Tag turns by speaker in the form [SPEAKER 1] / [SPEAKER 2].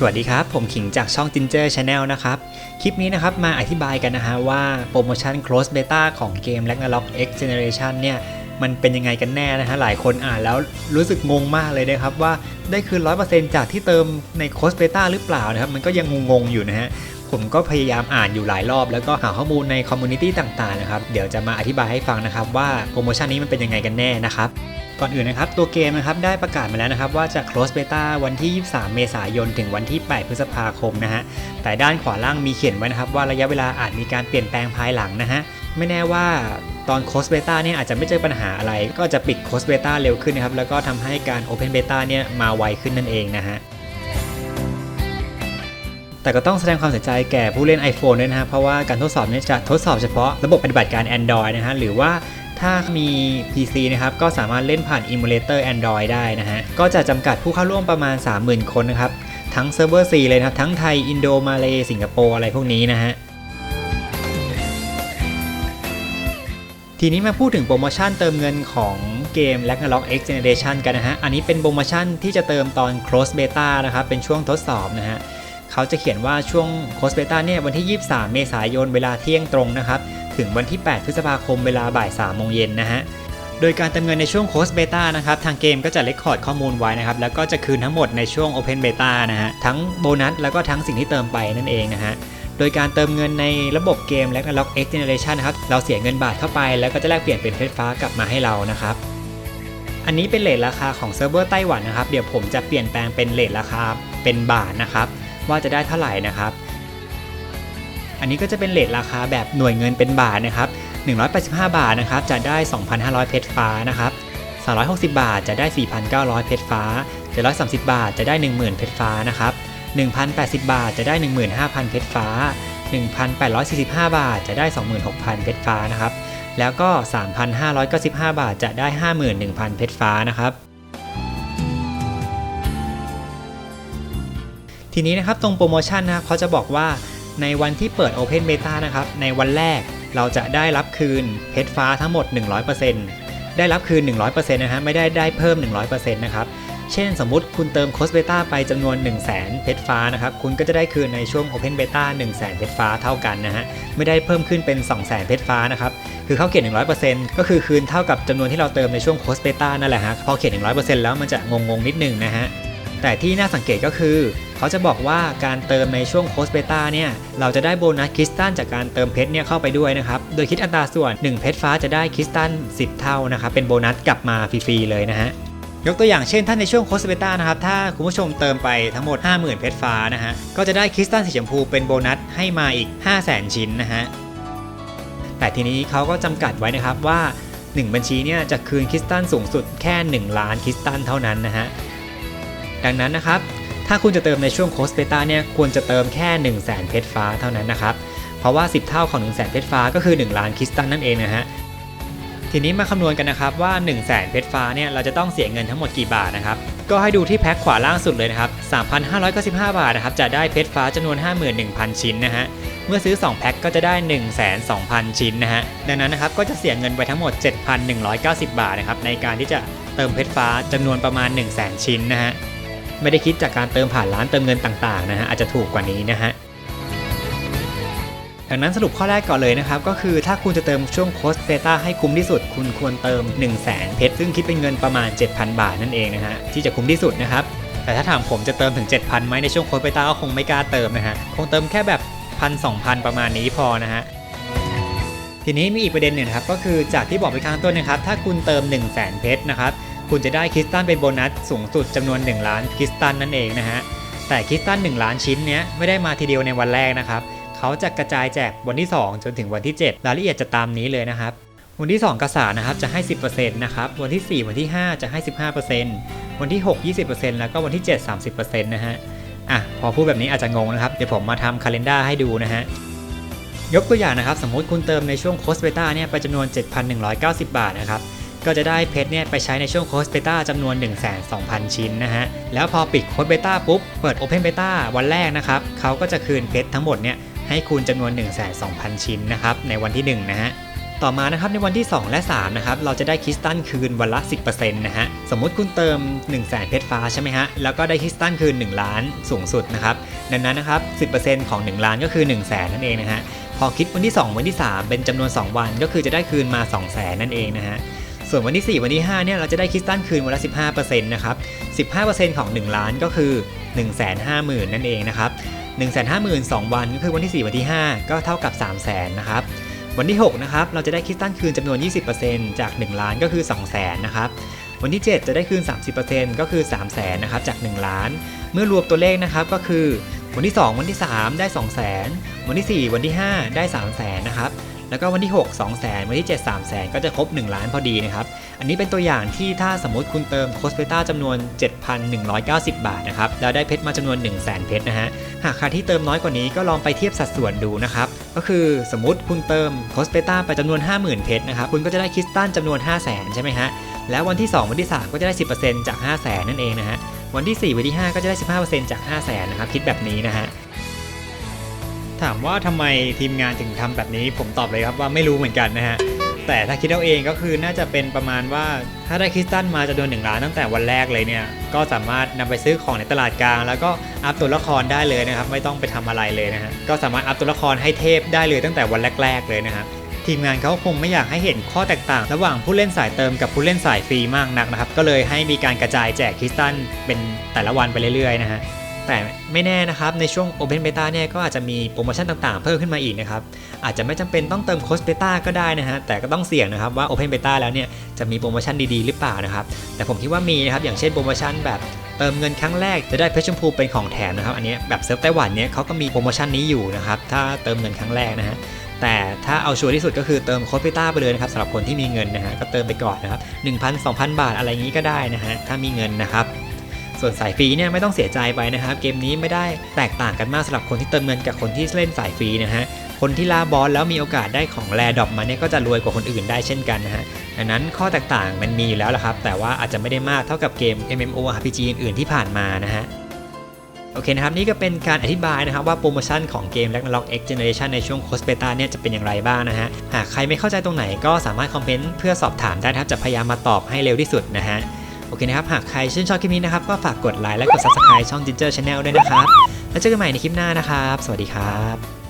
[SPEAKER 1] สวัสดีครับ ผมขิงจากช่อง Ginger Channel นะครับ คลิปนี้นะครับมาอธิบายกันนะฮะว่าโปรโมชั่น Close Beta ของเกม Ragnarok X Generation เนี่ยมันเป็นยังไงกันแน่นะฮะหลายคนอ่านแล้วรู้สึกงงมากเลยนะครับว่าได้คืน 100%จากที่เติมใน Close Beta หรือเปล่านะครับ มันก็ยังงงๆอยู่นะฮะ ผมก็พยายามอ่านอยู่หลายรอบ แล้วก็หาข้อมูลในคอมมูนิตี้ต่างๆนะครับ เดี๋ยวจะมาอธิบายให้ฟังนะครับว่าโปรโมชั่นนี้มันเป็นยังไงกันแน่นะครับ ก่อนอื่นนะครับ ตัวเกมนะครับได้ประกาศมาแล้วนะครับ ว่าจะ close beta วันที่ 23 เมษายน ถึงวันที่ 8 พฤษภาคมนะฮะ แต่ด้านขวาล่างมีเขียนไว้นะครับว่าระยะเวลาอาจมีการเปลี่ยนแปลงภายหลังนะฮะ ไม่แน่ว่าตอน close beta เนี่ยอาจจะไม่เจอปัญหาอะไร ก็จะปิด close beta เร็วขึ้นนะครับ แล้วก็ทำให้การ open beta เนี่ยมาไวขึ้นนั่นเองนะฮะ แต่ก็ต้องแสดงความเสียใจแก่ผู้เล่น iPhone ด้วยนะฮะเพราะว่าการทดสอบนี่ยจะทดสอบเฉพาะระบบปฏิบัติการ Android นะฮะหรือว่าถ้ามี PC นะครับ ก็สามารถเล่นผ่าน Emulator Android ได้นะฮะ ก็จะจำกัดผู้เข้าร่วมประมาณ 30,000 คนนะครับ ทั้งเซิร์ฟเวอร์ C เลยนะครับ ทั้งไทย อินโด มาเลสิงคโปร์ อะไรพวกนี้นะฮะ ทีนี้มาพูดถึงโปรโมชั่นเติมเงินของเกม Ragnarok X Generation กันนะฮะ อันนี้เป็นโปรโมชั่นที่จะเติมตอน Close Beta นะครับ เป็นช่วงทดสอบนะฮะ เขาจะเขียนว่าช่วง Close Beta เนี่ยวันที่ 23 เมษายนเวลาเที่ยงตรงนะครับ ถึงวันที่ 8 พฤษภาคมเวลาบ่าย3โมงเย็นนะฮะโดยการเติมเงินในช่วง Close Beta นะครับทางเกมก็จะเลคคอร์ดข้อมูลไว้นะครับ แล้วก็จะคืนทั้งหมดในช่วง Open Beta นะฮะทั้งโบนัสแล้วก็ทั้งสิ่งที่เติมไปนั่นเองนะฮะโดยการเติมเงินในระบบเกม Ragnarok X Generation นะครับ เราเสียเงินบาทเข้าไป แล้วก็จะแลกเปลี่ยนเป็นเพชรฟ้ากลับมาให้เรานะครับ อันนี้เป็นเลทราคาของเซิร์ฟเวอร์ไต้หวันนะครับ เดี๋ยวผมจะเปลี่ยนแปลงเป็นเลทราคาเป็นบาทนะครับ ว่าจะได้เท่าไหร่นะครับ อันนี้ก็จะเป็นเลทราคาแบบหน่วยเงินเป็นบาทนะครับ 185 บาทนะครับจะได้ 2,500 เพชรฟ้านะครับ360 บาทจะได้ 4,900 เพชรฟ้า730 บาทจะได้ 10,000 เพชรฟ้านะครับ1,080 บาทจะได้ 15,000 เพชรฟ้า 1,845 บาทจะได้ 26,000 เพชรฟ้านะครับ แล้วก็ 3,595 บาทจะได้ 51,000 เพชรฟ้านะครับ ทีนี้นะครับตรงโปรโมชั่นนะครับเขาจะบอกว่าในวันที่เปิด Open Beta นะครับในวันแรกเราจะได้รับคืนเพชรฟ้าทั้งหมด 100%ได้รับคืน 100%นะฮะไม่ได้ได้เพิ่ม 100%นะครับเช่นสมมุติคุณเติมโคสเบต้าไปจำนวน 1 0 0 0 0แเพชรฟ้านะครับคุณก็จะได้คืนในช่วง Open Beta 1 0 0 0 0 0เพชรฟ้าเท่ากันนะฮะไม่ได้เพิ่มขึ้นเป็น2 0 0 0 0 0เพชรฟ้านะครับคือเขาเขียน 100%ก็คือคืนเท่ากับจำนวนที่เราเติมในช่วงโคสเบต้านั่นแหละฮะพอเขียน 100%แล้วมันจะงงๆนิดนึงนะฮะ แต่ที่น่าสังเกตก็คือ เขาจะบอกว่าการเติมในช่วงโคสเบต้าเนี่ยเราจะได้โบนัสคริสตัลจากการเติมเพชรเนี่ยเข้าไปด้วยนะครับ โดยคิดอัตราส่วน 1 เพชรฟ้าจะได้คริสตัล10 เท่านะครับเป็นโบนัสกลับมาฟรีๆเลยนะฮะยกตัวอย่างเช่น ถ้าในช่วงโคสเบต้านะครับ ถ้าคุณผู้ชมเติมไปทั้งหมด 50,000 เพชรฟ้านะฮะ ก็จะได้คริสตัลสีชมพูเป็นโบนัสให้มาอีก 500,000 ชิ้นนะฮะ แต่ทีนี้เขาก็จำกัดไว้นะครับว่า 1 บัญชีเนี่ยจะคืนคริสตัลสูงสุดแค่ 1 ล้านคริสตัลเท่านั้นนะฮะ ดังนั้นนะครับ ถ้าคุณจะเติมในช่วงโคสเบต้าเนี่ยควรจะเติมแค่ 1 0 0 0 0แเพชรฟ้าเท่านั้นนะครับ เพราะว่า 10 เท่าของ 1 0 0 0 0เพชรฟ้าก็คือ 1 ล้านคริสตัลนั่นเองนะฮะทีนี้มาคำนวณกันนะครับว่า 1 0 0 0 0แเพชรฟ้าเนี่ยเราจะต้องเสียเงินทั้งหมดกี่บาทนะครับก็ให้ดูที่แพ็คขวาล่างสุดเลยนะครับ 3,595 บาทนะครับ จะได้เพชรฟ้าจำนวน 51,000 ชิ้นนะฮะ เมื่อซื้อ 2 แพ็คก็จะได้1,200,000 ชิ้นนะฮะ ดังนั้นนะครับ ก็จะเสียเงินไปทั้งหมด 7,190 บาทนะครับ ในการที่จะเติมเพชรฟ้าจำนวนประมาณ 100,000 ชิ้นนะฮะ ไม่ได้คิดจากการเติมผ่านร้านเติมเงินต่างๆนะฮะอาจจะถูกกว่านี้นะฮะดังนั้นสรุปข้อแรกก่อนเลยนะครับ ก็คือถ้าคุณจะเติมช่วงโคสเบต้าให้คุ้มที่สุด คุณควรเติม 1 0 0 0 0แเพชรซึ่งคิดเป็นเงินประมาณ 7,000 บาทนั่นเองนะฮะที่จะคุ้มที่สุดนะครับแต่ถ้าถามผมจะเติมถึง 7,000ไหมในช่วงโคสเบต้าก็คงไม่กล้าเติมนะฮะคงเติมแค่แบบพันสองพันประมาณนี้พอนะฮะทีนี้มีอีกประเด็นหนึ่งครับก็คือจากที่บอกไปข้างต้นนะครับถ้าคุณเติม 1 0 0 0 0แเพชรนะครับ คุณจะได้คริสตัลเป็นโบนัสสูงสุดจำนวน 1 ล้านคริสตัลนั่นเองนะฮะ แต่คริสตัล1ล้านชิ้นเนี้ยไม่ได้มาทีเดียวในวันแรกนะครับ เขาจะกระจายแจกวันที่ 2 จนถึงวันที่ 7 รายละเอียดจะตามนี้เลยนะครับ วันที่ 2กษานะครับจะให้ 10%นะครับ วันที่ 4 วันที่ 5 จะให้ 15%วันที่ 6 20%แล้วก็วันที่ 7 30%นะฮะ อะพอพูดแบบนี้อาจจะงงนะครับ เดี๋ยวผมมาทำคาล endar ให้ดูนะฮะยกตัวอย่างนะครับ สมมติคุณเติมในช่วงโคสเบต้าเนี่ยไปจำนวน 7,190 บาทนะครับ ก็จะได้เพชรเนี่ยไปใช้ในช่วงโคสเบต้าจำนวน 12,000 ชิ้นนะฮะ แล้วพอปิดโคสเบต้าปุ๊บ เปิด Open Beta วันแรกนะครับ เขาก็จะคืนเพชรทั้งหมดเนี่ยให้คูณจำนวน 12,000 ชิ้นนะครับในวันที่ 1 นะฮะต่อมานะครับในวันที่ 2 และ3นะครับเราจะได้คริสตัลคืนวันละ 10%นะฮะสมมุติคุณเติม 1 0 0 0 0แเพชรฟ้าใช่ไหมฮะแล้วก็ได้คริสตัลคืน 1 ล้านสูงสุดนะครับดังนั้นนะครับ 10%ของ 1 ล้านก็คือ 1 0 0 0 0แนั่นเองนะฮะพอคิดวันที่ 2 วันที่ 3 เป็นจำนวน 2 วันก็คือจะได้คืนมา 2 0 0 0 0 0นั่นเองนะฮะ ส่วนวันที่ 4 วันที่ 5 เนี่ย เราจะได้คิสตัลคืนวันละ 15%นะครับ 15%ของ 1 ล้านก็คือ 1 5 0 0 0 0 นั่นเองนะครับ 1 5 0 0 0 0 2 วันก็คือวันที่ 4 วันที่ 5 ก็เท่ากับ 3 0 0 0 0 0 นะครับ วันที่ 6 นะครับ เราจะได้คิสตัลคืนจำนวน 20%จาก 1 ล้านก็คือ 2 0 0 0 0 0 นะครับ วันที่ 7 จะได้คืน 30%ก็คือ 3 0 0 0 0 0 นะครับ จาก 1 ล้าน เมื่อรวมตัวเลขนะครับก็คือ วันที่ 2 วันที่ 3 ได้ 2 0 0 0 0 0 วันที่ 4 วันที่ 5 ได้ 3 0 0 0 0 0 นะครับ แล้วก็วันที่ 6 2 0 0 0 0วันที่ 7 3 0 0 0 0ก็จะครบ 1 ล้านพอดีนะครับ อันนี้เป็นตัวอย่างที่ถ้าสมมติคุณเติมโคสเปต้าจำนวน 7,190 บาทนะครับ แล้วได้เพชรมาจำนวน 1 0 0 0 0แเพชรนะฮะ หากใครที่เติมน้อยกว่านี้ก็ลองไปเทียบสัดส่วนดูนะครับ ก็คือสมมติคุณเติมโคสเปต้าไปจำนวน 50,000 เพชรนะครับ คุณก็จะได้คริสตัลจำนวน 5 0 0 0 0 0 ใช่ไหมฮะ แล้ววันที่ 2 วันที่ 3 ก็จะได้ 10%จาก 5 0 0 0 0 0 นั่นเองนะฮะ วันที่ 4 วันที่ 5 ก็จะได้ 15%จาก 5 0 0 0 0 0 นะครับ คิดแบบนี้นะฮะ ถามว่าทำไมทีมงานถึงทำแบบนี้ ผมตอบเลยครับว่าไม่รู้เหมือนกันนะฮะแต่ถ้าคิดเอาเองก็คือน่าจะเป็นประมาณว่าถ้าได้คริสตัลมาจำนวนหนึ่งล้านตั้งแต่วันแรกเลยเนี่ย ก็สามารถนำไปซื้อของในตลาดกลาง แล้วก็อัพตัวละครได้เลยนะครับ ไม่ต้องไปทำอะไรเลยนะฮะก็สามารถอัพตัวละครให้เทพได้เลยตั้งแต่วันแรก ๆ เลยนะครับทีมงานเขาคงไม่อยากให้เห็นข้อแตกต่าง ระหว่างผู้เล่นสายเติมกับผู้เล่นสายฟรีมากนักนะครับก็เลยให้มีการกระจายแจกคริสตัลเป็นแต่ละวันไปเรื่อยๆนะฮะ แต่ไม่แน่นะครับ ในช่วง Open Beta เนี่ยก็อาจจะมีโปรโมชั่นต่างๆ เพิ่มขึ้นมาอีกนะครับ อาจจะไม่จำเป็นต้องเติมโค้ดเบต้าก็ได้นะฮะ แต่ก็ต้องเสี่ยงนะครับว่า Open Beta แล้วเนี่ยจะมีโปรโมชั่นดีๆ หรือเปล่านะครับ แต่ผมคิดว่ามีนะครับ อย่างเช่นโปรโมชั่นแบบเติมเงินครั้งแรกจะได้เพชรชมพูเป็นของแถมนะครับ อันนี้แบบเซิร์ฟไต้หวันเนี่ยเขาก็มีโปรโมชั่นนี้อยู่นะครับ ถ้าเติมเงินครั้งแรกนะฮะแต่ถ้าเอาชัวร์ที่สุดก็คือเติมโค้ดเบต้าไปเลยนะครับสำหรับคนที่มีเงินนะฮะก็เติมไปก่อนนะครับ1,000 2,000 บาทอะไรอย่างนี้ก็ได้นะฮะถ้ามีเงินนะครับ ส่วนสายฟรีเนี่ยไม่ต้องเสียใจไปนะครับ เกมนี้ไม่ได้แตกต่างกันมากสำหรับคนที่เติมเงินกับคนที่เล่นสายฟรีนะฮะคนที่ล่าบอสแล้วมีโอกาสได้ของแรดอปมาเนี่ยก็จะรวยกว่าคนอื่นได้เช่นกันนะฮะดังนั้นข้อแตกต่างมันมีอยู่แล้วละครับ แต่ว่าอาจจะไม่ได้มากเท่ากับเกม MMORPG อื่นๆที่ผ่านมานะฮะโอเคนะครับ นี่ก็เป็นการอธิบายนะครับว่าโปรโมชั่นของเกม Ragnarok X Generation ในช่วงโคสเปตาเนี่ยจะเป็นอย่างไรบ้างนะฮะ หากใครไม่เข้าใจตรงไหนก็สามารถคอมเมนต์เพื่อสอบถามได้ครับจะพยายามมาตอบให้เร็วที่สุดนะฮะ โอเคนะครับ หากใครชื่นชอบคลิปนี้นะครับ ก็ฝากกดไลค์และกด Subscribe ช่อง Ginger Channel ด้วยนะครับ แล้วเจอกันใหม่ในคลิปหน้านะครับ สวัสดีครับ